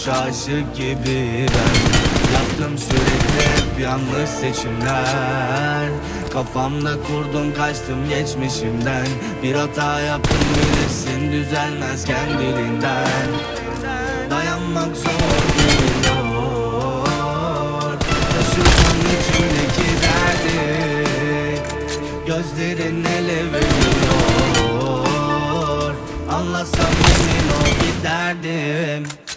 sarhoş aşık gibi ben Yaptım sürekli hep yanlış seçimler Kafamda kurdum kaçtım geçmişimden Bir hata yaptım bilirsin düzelmez kendiliğinden. Dayanmak zor geliyor. Taşırsan içimdeki derdi Gözlerin ele veriyor. Anlasam emin ol giderdim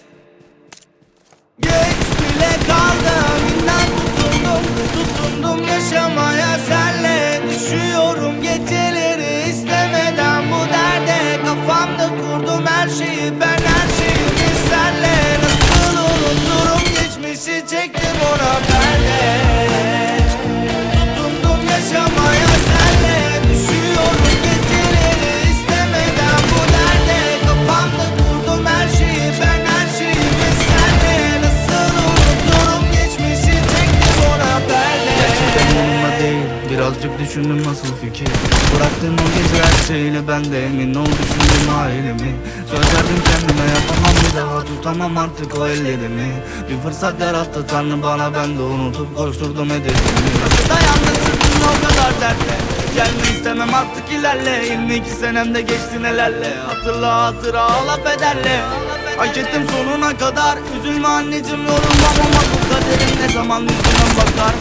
kaldım inan tutundum Tutundum yaşamaya. Senle Düşüyorum geceleri düşündüm nasıl fikir Bıraktın o gece her şeyle ben de emin ol düşündüm ailemi. Söz verdim kendime yapamam bir daha tutamam artık o ellerimi. Bir fırsat yarattı tanrı bana ben de unutup koşturdum hedefimi. Nasıl dayandın sırtımda o kadar dertle. Gelme istemem artık ilerle. 22 senemde geçti nelerle. Hatırla hatıra ağla bedelle Hak ettim sonuna kadar. Üzülme anneciğim yorulmam ama bu kaderim ne zaman yüzüme bakar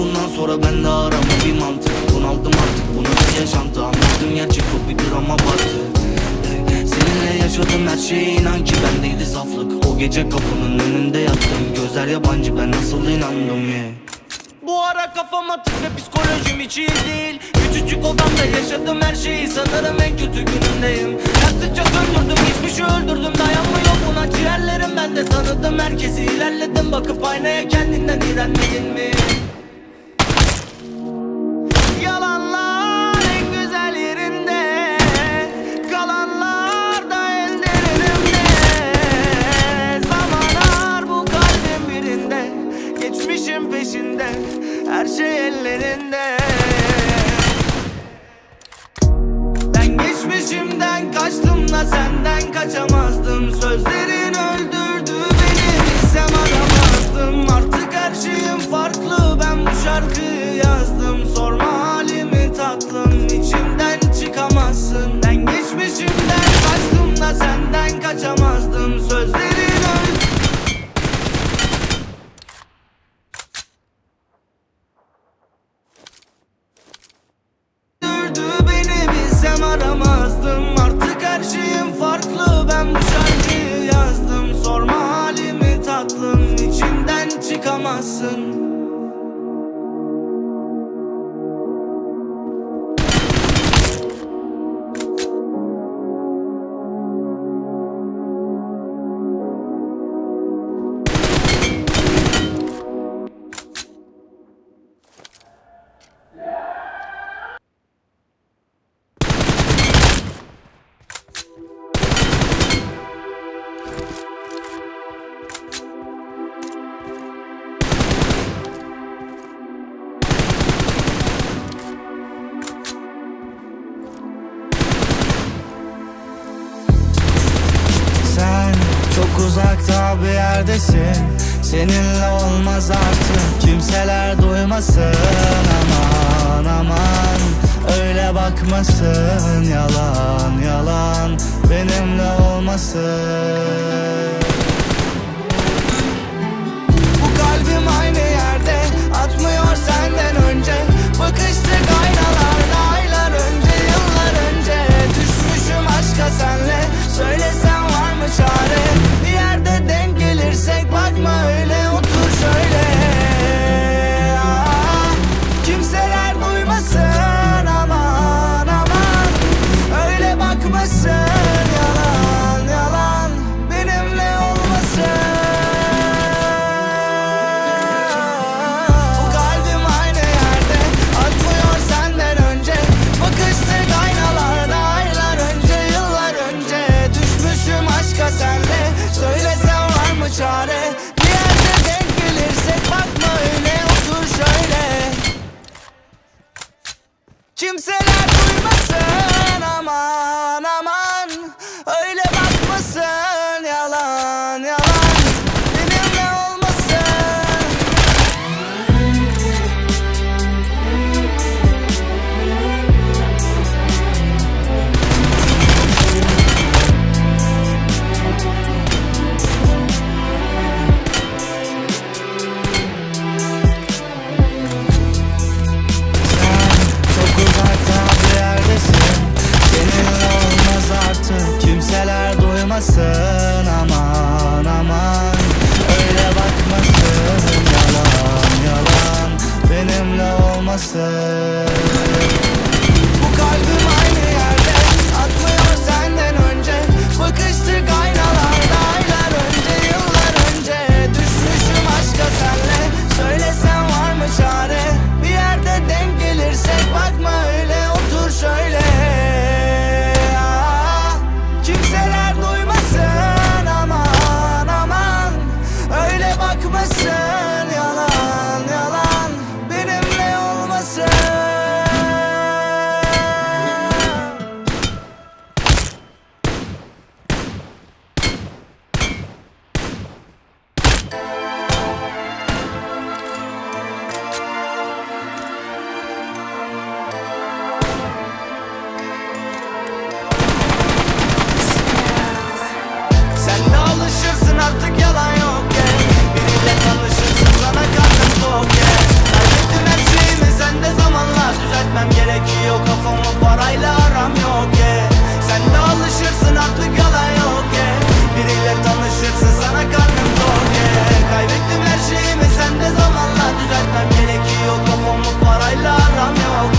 bundan sonra ben de arama bir mantık. Bunaldım artık bu nasıl yaşantı. Anladım gerçek bu bir drama battı Seninle yaşadım her şeye inan ki bendeydi saflık O gece kapının önünde yattım. Gözler yabancı ben nasıl inandım yeah. Bu ara kafam atık ve psikolojim hiç iyi değil. Küçücük odamda yaşadım her şeyi sanırım en kötü günümdeyim Yaktıkça söndürdüm geçmişi öldürdüm. Dayanmıyor buna ciğerlerim. Ben de tanıdım herkesi ilerledim. Bakıp aynaya kendinden iğrenmedin mi? Senden kaçamazdım. Sözlerin öldürdü beni. Bilsem aramazdım. Artık her şeyim farklı. Ben bu şarkıyı yazdım. Sorma halimi tatlım. İçimden çıkamazsın. Ben geçmişimden kaçtım da senden kaçamazdım my son. Çok uzakta bir yerdesin. Seninle olmaz artık. Kimseler duymasın. Aman aman. Öyle bakmasın. Yalan yalan. Benimle olmasın. Bu kalbim aynı yerde. Atmıyor senden önce. Bakıştık aynalarda Aylar önce yıllar önce. Düşmüşüm aşka senle. Söylesen var mı çare? him said